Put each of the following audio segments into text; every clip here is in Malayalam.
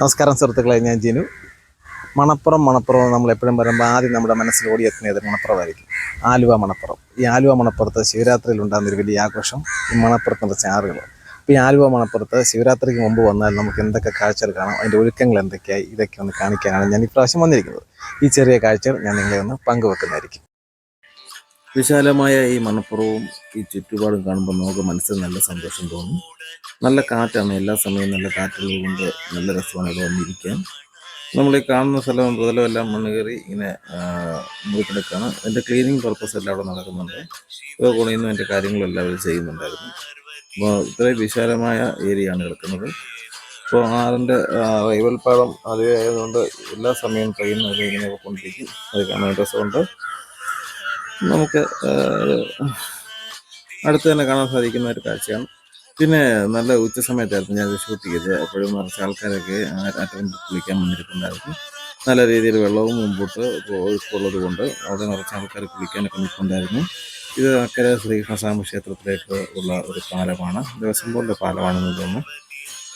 നമസ്കാരം സുഹൃത്തുക്കളെ ഞാൻ ജിനു. മണപ്പുറം മണപ്പുറം നമ്മൾ എപ്പോഴും പറയുമ്പോൾ ആദ്യം നമ്മുടെ മനസ്സിൽ ഓടിയെത്തുന്നത് മണപ്പുറമായിരിക്കും. ആലുവ മണപ്പുറം. ഈ ആലുവ മണപ്പുറത്ത് ശിവരാത്രിയിൽ ഉണ്ടാകുന്ന ഒരു വലിയ ആഘോഷം ഈ മണപ്പുറത്തിന്റെ ചാറുകൾ അപ്പോൾ ഈ ആലുവ മണപ്പുറത്ത് ശിവരാത്രിക്ക് മുമ്പ് വന്നാൽ നമുക്ക് എന്തൊക്കെ കാഴ്ചകൾ കാണാം? അതിന്റെ ഒരുക്കങ്ങൾ എന്തൊക്കെയായി? ഇതൊക്കെ ഒന്ന് കാണിക്കാനാണ് ഞാൻ ഇപ്രാവശ്യം വന്നിരിക്കുന്നത്. ഈ ചെറിയ കാഴ്ചകൾ ഞാൻ നിങ്ങളെ ഒന്ന് പങ്കുവെക്കുന്നതായിരിക്കും. വിശാലമായ ഈ മണപ്പുറവും ഈ ചുറ്റുപാടും കാണുമ്പോൾ നമുക്ക് മനസ്സിൽ നല്ല സന്തോഷം തോന്നും. നല്ല കാറ്റാണ്. എല്ലാ സമയവും നല്ല കാറ്റുള്ളത് കൊണ്ട് നല്ല രസമാണ് ഇവിടെ വന്നിരിക്കാൻ. നമ്മൾ ഈ കാണുന്ന സ്ഥലം മുതലും എല്ലാം മണ്ണ് കയറി ഇങ്ങനെ മുറിക്കിടക്കാണ് എന്റെ ക്ലീനിങ് പർപ്പസ് എല്ലാം അവിടെ നടക്കുന്നുണ്ട്. ഇപ്പോൾ കുണിയുന്നു എന്റെ കാര്യങ്ങളെല്ലാം അവർ ചെയ്യുന്നുണ്ടായിരുന്നു. അപ്പോൾ ഇത്രയും വിശാലമായ ഏരിയ ആണ് കിടക്കുന്നത് ഇപ്പോൾ ആറിന്റെ റൈവൽ പാടം അതേ ആയതുകൊണ്ട് എല്ലാ സമയവും ട്രെയിൻ ഇങ്ങനെ കൊണ്ടിരിക്കും അത് കാണാൻ രസമുണ്ട്. നമുക്ക് അടുത്ത് തന്നെ കാണാൻ സാധിക്കുന്ന ഒരു കാഴ്ചയാണ്. പിന്നെ നല്ല ഉച്ച സമയത്തായിരുന്നു ഞാൻ ഷൂട്ട് ചെയ്തത്. അപ്പോഴും നിറച്ച് ആൾക്കാരൊക്കെ അറ്റം കുളിക്കാൻ വന്നിരിപ്പുണ്ടായിരുന്നു. നല്ല രീതിയിൽ വെള്ളവും മുമ്പോട്ട് ഒഴുക്കുള്ളത് കൊണ്ട് അവിടെ നിറച്ച് ആൾക്കാർ കുളിക്കാനൊക്കെ നിൽക്കുന്നുണ്ടായിരുന്നു ഇത് അക്കരെ ശ്രീകൃഷ്ണസ്വാമി ക്ഷേത്രത്തിലേക്ക് ഉള്ള ഒരു പാലമാണ്. ദേവസ്വം ബോർഡിന്റെ പാലമാണെന്ന് തോന്നുന്നു.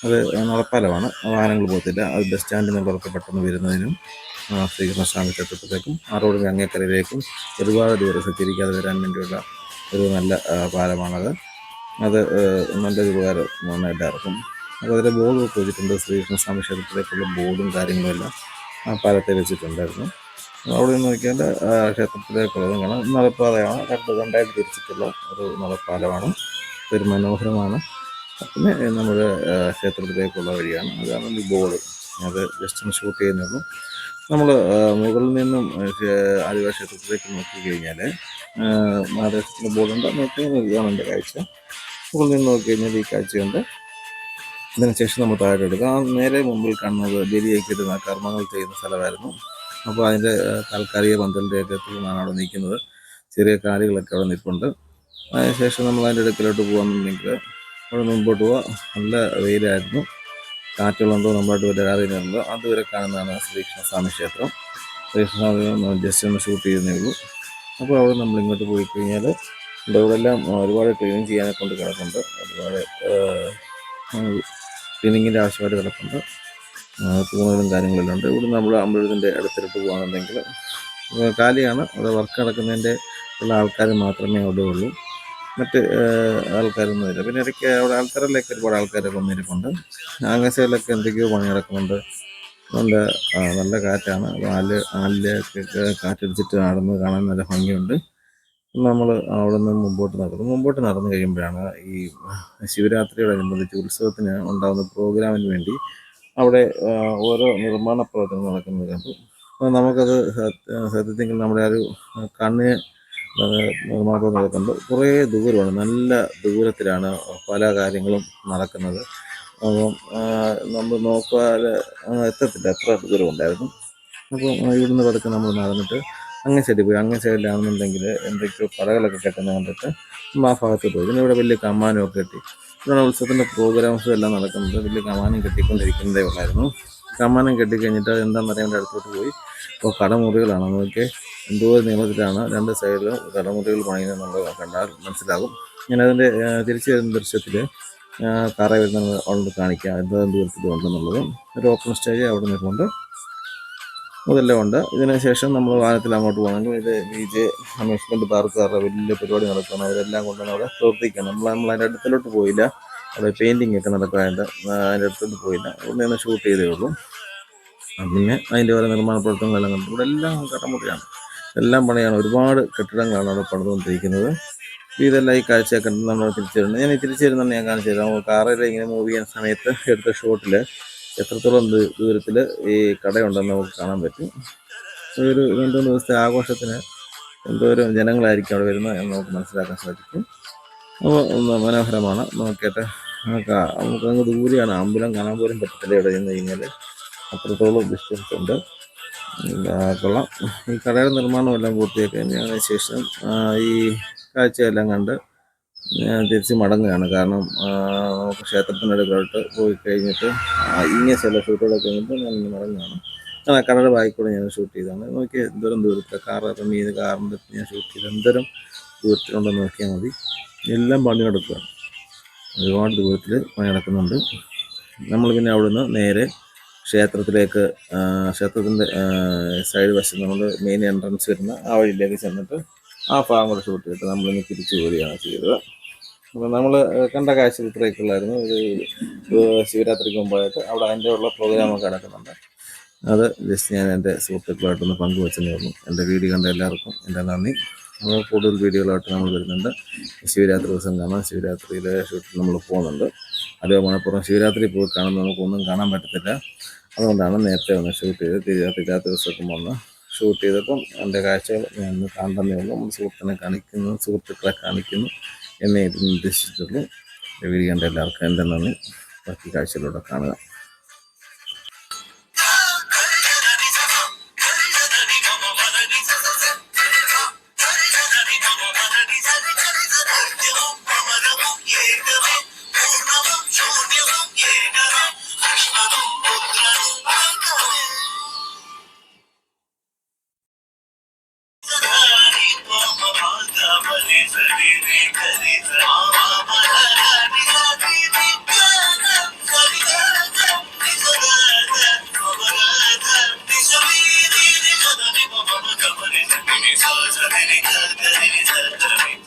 അത് നടപ്പാലമാണ്. വാഹനങ്ങൾ പോകത്തില്ല. അത് ബസ് സ്റ്റാൻഡിൽ നിന്നുള്ളവർക്ക് പെട്ടെന്ന് വരുന്നതിനും ശ്രീകൃഷ്ണസ്വാമി ക്ഷേത്രത്തിലേക്കും ആ റോഡിന്റെ അങ്ങേക്കരയിലേക്കും ഒരുപാട് ദൂരം സഞ്ചരിക്കാതെ വരാൻ വേണ്ടിയുള്ള ഒരു നല്ല പാലമാണത്. അത് നല്ലൊരു ഉപകാരമാണ് എല്ലാവർക്കും. അപ്പോൾ ബോർഡ് ഒക്കെ വെച്ചിട്ടുണ്ട്. ശ്രീകൃഷ്ണസ്വാമി ക്ഷേത്രത്തിലേക്കുള്ള ബോർഡും കാര്യങ്ങളും എല്ലാം ആ പാലത്തെ വെച്ചിട്ടുണ്ടായിരുന്നു. അവിടെ നിന്ന് നോക്കിയാൽ ക്ഷേത്രത്തിലേക്കുള്ളതും കാണാം. നടപ്പാതയാണ്. രണ്ട് രണ്ടായിട്ട് തിരിച്ചിട്ടുള്ള ഒരു നടപ്പാലമാണ്. ഒരു മനോഹരമാണ് പിന്നെ നമ്മുടെ ക്ഷേത്രത്തിലേക്കുള്ള വഴിയാണ്. അതാണ് ഈ ബോർഡ്. അത് ജസ്റ്റ് ഒന്ന് ഷൂട്ട് ചെയ്യുന്നുള്ളൂ നമ്മൾ മുകളിൽ നിന്നും ആലുവ ക്ഷേത്രത്തിലേക്ക് നോക്കി കഴിഞ്ഞാൽ മഹാരാഷ്ട്രത്തിന്റെ ബോർഡുണ്ട് നോക്കി ഇതാണ് എന്റെ കാഴ്ച. മുകളിൽ നിന്ന് നോക്കി കഴിഞ്ഞാൽ ഈ കാഴ്ചയുണ്ട്. അതിനുശേഷം നമ്മൾ താഴെ എടുക്കുക ആ നേരെ മുമ്പിൽ കാണുന്നത് ബലിയേക്കിരുന്ന കർമ്മങ്ങൾ ചെയ്യുന്ന സ്ഥലമായിരുന്നു. അപ്പോൾ അതിന്റെ താൽക്കാലിക പന്തലിന്റെ ഒക്കെ തൂണാണ് അവിടെ നിൽക്കുന്നത്. ചെറിയ കാലുകളൊക്കെ അവിടെ നിൽപ്പുണ്ട്. അതിനുശേഷം നമ്മൾ അതിന്റെ അടുക്കലോട്ട് പോകാമെന്നുണ്ടെങ്കിൽ അവിടെ മുമ്പോട്ട് പോവാം. നല്ല വെയിലായിരുന്നു. കാറ്റുകളുണ്ടോ നമ്മളായിട്ട് അറിയുന്നുണ്ടോ അതുവരെ കാണുന്നതാണ് ശ്രീകൃഷ്ണസ്വാമി ക്ഷേത്രം. ശ്രീകൃഷ്ണസ്വാമി ജസ്റ്റ് ഒന്ന് ഷൂട്ട് ചെയ്യുന്നേ ഉള്ളൂ. അപ്പോൾ അവിടെ നമ്മൾ ഇങ്ങോട്ട് പോയി കഴിഞ്ഞാൽ ഇവിടെ ഇവിടെ എല്ലാം ഒരുപാട് ക്ലീനിങ് ചെയ്യാനെ കൊണ്ട് കിടപ്പുണ്ട്. ഒരുപാട് ക്ലീനിങ്ങിന്റെ ആവശ്യമായിട്ട് ആ, തൂണുകളും കാര്യങ്ങളെല്ലാം ഉണ്ട്. ഇവിടെ നമ്മൾ അമ്പലത്തിന്റെ അടുത്തിട്ട് പോകുകയാണെന്നുണ്ടെങ്കിൽ കാലിയാണ്. അവിടെ വർക്ക് നടക്കുന്നതിന്റെ ഉള്ള ആൾക്കാർ മാത്രമേ അവിടെ ഉള്ളൂ. മറ്റ് ആൾക്കാരൊന്നും ഇല്ല. പിന്നെ ഇടയ്ക്ക് അവിടെ ആൾക്കാരിലേക്ക് ഒരുപാട് ആൾക്കാരൊക്കെ വന്നിരിപ്പുണ്ട്. ആകാശയിലൊക്കെ എന്തൊക്കെയോ പണി നടക്കുന്നുണ്ട്. നല്ല നല്ല കാറ്റാണ്. ആൽ ആലിലേക്ക് കാറ്റടിച്ചിട്ട് നടന്ന് കാണാൻ നല്ല ഭംഗിയുണ്ട്. നമ്മൾ അവിടെ നിന്ന് മുമ്പോട്ട് നടക്കുന്നു മുമ്പോട്ട് നടന്നു കഴിയുമ്പോഴാണ് ഈ ശിവരാത്രിയോടനുബന്ധിച്ച് ഉത്സവത്തിന് ഉണ്ടാകുന്ന പ്രോഗ്രാമിന് വേണ്ടി അവിടെ ഓരോ നിർമ്മാണ പ്രവർത്തനങ്ങൾ നടക്കുന്നത് കണ്ടു നമുക്കത് സത്യ- സത്യത്തിൽ നമ്മുടെ ആ ഒരു കണ്ണിന് നിർമ്മാണം നടക്കുന്നുണ്ട്. കുറേ ദൂരമാണ് നല്ല ദൂരത്തിലാണ് പല കാര്യങ്ങളും നടക്കുന്നത്. അപ്പം നമ്മൾ നോക്കാതെ ആ, എത്തത്തില്ല. എത്ര ദൂരം ഉണ്ടായിരുന്നു അപ്പം ഇവിടുന്ന് പതുക്കെ നമ്മൾ നടന്നിട്ട് അങ്ങനെ സൈഡിൽ പോയി. അങ്ങനെ സൈഡിലാണെന്നുണ്ടെങ്കിൽ എന്തൊക്കെയോ കടകളൊക്കെ കെട്ടുന്ന കണ്ടിട്ട് നമ്മൾ ആ ഭാഗത്ത് പോയി. പിന്നെ ഇവിടെ വലിയ കമാനമൊക്കെ കെട്ടി. ഇവിടെ ഉത്സവത്തിന്റെ പ്രോഗ്രാംസും എല്ലാം നടക്കുന്നത് വലിയ കമാനം കെട്ടിക്കൊണ്ടിരിക്കുന്നതേ ഉള്ളായിരുന്നു. കമാനം കെട്ടിക്കഴിഞ്ഞിട്ട് അത് എന്താണെന്ന് അറിയാൻ അടുത്തോട്ട് പോയി. അപ്പോൾ കടമുറികളാണ്. നമുക്ക് എന്തോ നീളത്തിലാണ് രണ്ട് സൈഡിലും കടമുറികൾ പണിയുന്നത് നമ്മൾ കണ്ടാൽ മനസ്സിലാകും. ഞാൻ അതിന്റെ തിരിച്ചു വരുന്ന ദൃശ്യത്തിൽ കറ വരുന്ന ഉണ്ട് കാണിക്കാം. എന്താ ദൂരത്തിലുണ്ടെന്നുള്ളത് ഒരു ഓപ്പൺ സ്റ്റേജ് അവിടെ നിന്നുകൊണ്ട് അതെല്ലാം ഉണ്ട്. ഇതിനുശേഷം നമ്മൾ വാഹനത്തിൽ അങ്ങോട്ട് പോകണമെങ്കിൽ ഇത് ബി ജെ അമ്യൂസ്മെന്റ് പാർക്കുകാരുടെ വലിയ പരിപാടി നടക്കുകയാണ്. അവരെല്ലാം കൊണ്ടാണ് അവിടെ പ്രവർത്തിക്കുന്നത് നമ്മൾ നമ്മൾ അതിന്റെ അടുത്തിലോട്ട് പോയില്ല. അവിടെ പെയിന്റിങ് ഒക്കെ നടക്കാനായിട്ട് അതിന്റെ അടുത്തോട്ട് പോയില്ല. നിന്ന് ഷൂട്ട് ചെയ്തേ ഉള്ളൂ. പിന്നെ അതിന്റെ ഓരോ നിർമ്മാണ പ്രവർത്തനങ്ങളെല്ലാം കണ്ടു. ഇവിടെ എല്ലാം കട്ടമുട്ടിയാണ്. എല്ലാം പണിയാണ്. ഒരുപാട് കെട്ടിടങ്ങളാണ് അവിടെ പണിതുകൊണ്ടിരിക്കുന്നത്. ഇതെല്ലാം ഈ കാഴ്ചയൊക്കെ നമ്മൾ തിരിച്ചു വരുന്നത് ഞാൻ തിരിച്ചു വരുന്നുണ്ട് ഞാൻ കാണിച്ചു തരാം. കാറിൽ ഇങ്ങനെ മൂവ് ചെയ്യുന്ന സമയത്ത് എടുത്ത ഷോട്ടിൽ എത്രത്തോളം ദൂരത്തിൽ ഈ കടയുണ്ടെന്ന് നമുക്ക് കാണാൻ പറ്റും. ഒരു രണ്ട് മൂന്ന് ദിവസത്തെ ആഘോഷത്തിന് എന്തോരം ജനങ്ങളായിരിക്കും അവിടെ വരുന്നത് എന്ന് നമുക്ക് മനസ്സിലാക്കാൻ സാധിക്കും. അപ്പോൾ ഒന്ന് മനോഹരമാണ്. നോക്കിയിട്ട് നമുക്ക് അങ്ങ് ദൂരെയാണ്. അമ്പലം കാണാൻ പോലും പറ്റത്തില്ല ഇവിടെ നിന്ന് കഴിഞ്ഞാൽ അത്രത്തോളം ഡിസ്റ്റൻസ് ഉണ്ട്. കൊള്ളാം. ഈ കടയുടെ നിർമ്മാണം എല്ലാം പൂർത്തിയാക്കി കഴിഞ്ഞതിന് ശേഷം ഈ കാഴ്ചയെല്ലാം കണ്ട് തിരിച്ച് മടങ്ങുകയാണ്. കാരണം നമുക്ക് ക്ഷേത്രത്തിനടുക്കലോട്ട് പോയി കഴിഞ്ഞിട്ട് ഇങ്ങനെ ചില ഷൂട്ടുകളൊക്കെ കഴിഞ്ഞിട്ട് ഞാൻ ഇങ്ങനെ മടങ്ങുകയാണ്. ആ കടയുടെ ബാക്കിക്കൂടെ ഞാൻ ഷൂട്ട് ചെയ്തതാണ്. നോക്കി എന്തോരം ദൂരത്തെ കാർ ഇറങ്ങി കാറിന്റെ ഞാൻ ഷൂട്ട് ചെയ്ത് എന്തോരം ദൂരത്തിലുണ്ടെന്ന് നോക്കിയാൽ മതി. എല്ലാം പണി നടക്കുകയാണ് ഒരുപാട് ദൂരത്തിൽ പണി നടക്കുന്നുണ്ട്. നമ്മൾ പിന്നെ അവിടുന്ന് നേരെ ക്ഷേത്രത്തിലേക്ക് ക്ഷേത്രത്തിന്റെ സൈഡ് വശം നമ്മൾ മെയിൻ എൻട്രൻസ് വരുന്ന ആ വഴിയിലേക്ക് ചെന്നിട്ട് ആ ഭാഗം കൂടെ ഷൂട്ട് ചെയ്തിട്ട് നമ്മളിനി തിരിച്ചു പോരുകയാണ് ചെയ്തത്. അപ്പോൾ നമ്മൾ കണ്ട കാഴ്ച ഇത്രയൊക്കെയുള്ളായിരുന്നു ഒരു ഏഹ്, ശിവരാത്രിക്ക് മുമ്പായിട്ട് അവിടെ അതിന്റെ ഉള്ള പ്രോഗ്രാമൊക്കെ നടക്കുന്നുണ്ട്. അത് ജസ്റ്റ് ഞാൻ എന്റെ സുഹൃത്തുക്കളായിട്ടൊന്ന് പങ്കുവെച്ചതേ ഉള്ളൂ. എന്റെ വീഡിയോ കണ്ട എല്ലാവർക്കും എന്റെ നന്ദി. നമ്മൾ കൂടുതൽ വീഡിയോകളായിട്ട് നമ്മൾ വരുന്നുണ്ട്. ശിവരാത്രി ദിവസം കാണാം. ശിവരാത്രിയിലെ ഷൂട്ടിൽ നമ്മൾ പോകുന്നുണ്ട്. അതേ മണപ്പുറം ശിവരാത്രി പോയി കാണുമ്പോൾ നമുക്കൊന്നും കാണാൻ പറ്റത്തില്ല. അതുകൊണ്ടാണ് നേരത്തെ ഒന്ന് ഷൂട്ട് ചെയ്ത് രാത്രി ദിവസമൊക്കെ വന്ന് ഷൂട്ട് ചെയ്തപ്പം എന്റെ കാഴ്ചകൾ ഞാൻ കാണുന്നതേ ഉള്ളൂ. നമ്മൾ സുഹൃത്തിനെ കാണിക്കുന്നു സുഹൃത്തുക്കളെ കാണിക്കുന്നു എന്നെ ഇതിന് ഉദ്ദേശിച്ചിട്ടുള്ളൂ. വീഡിയോ കണ്ട എല്ലാവർക്കും എന്റെ നന്ദി. ബാക്കി കാഴ്ചയിലൂടെ കാണുക. the money, the money, the money, the money, the money, the money, the money,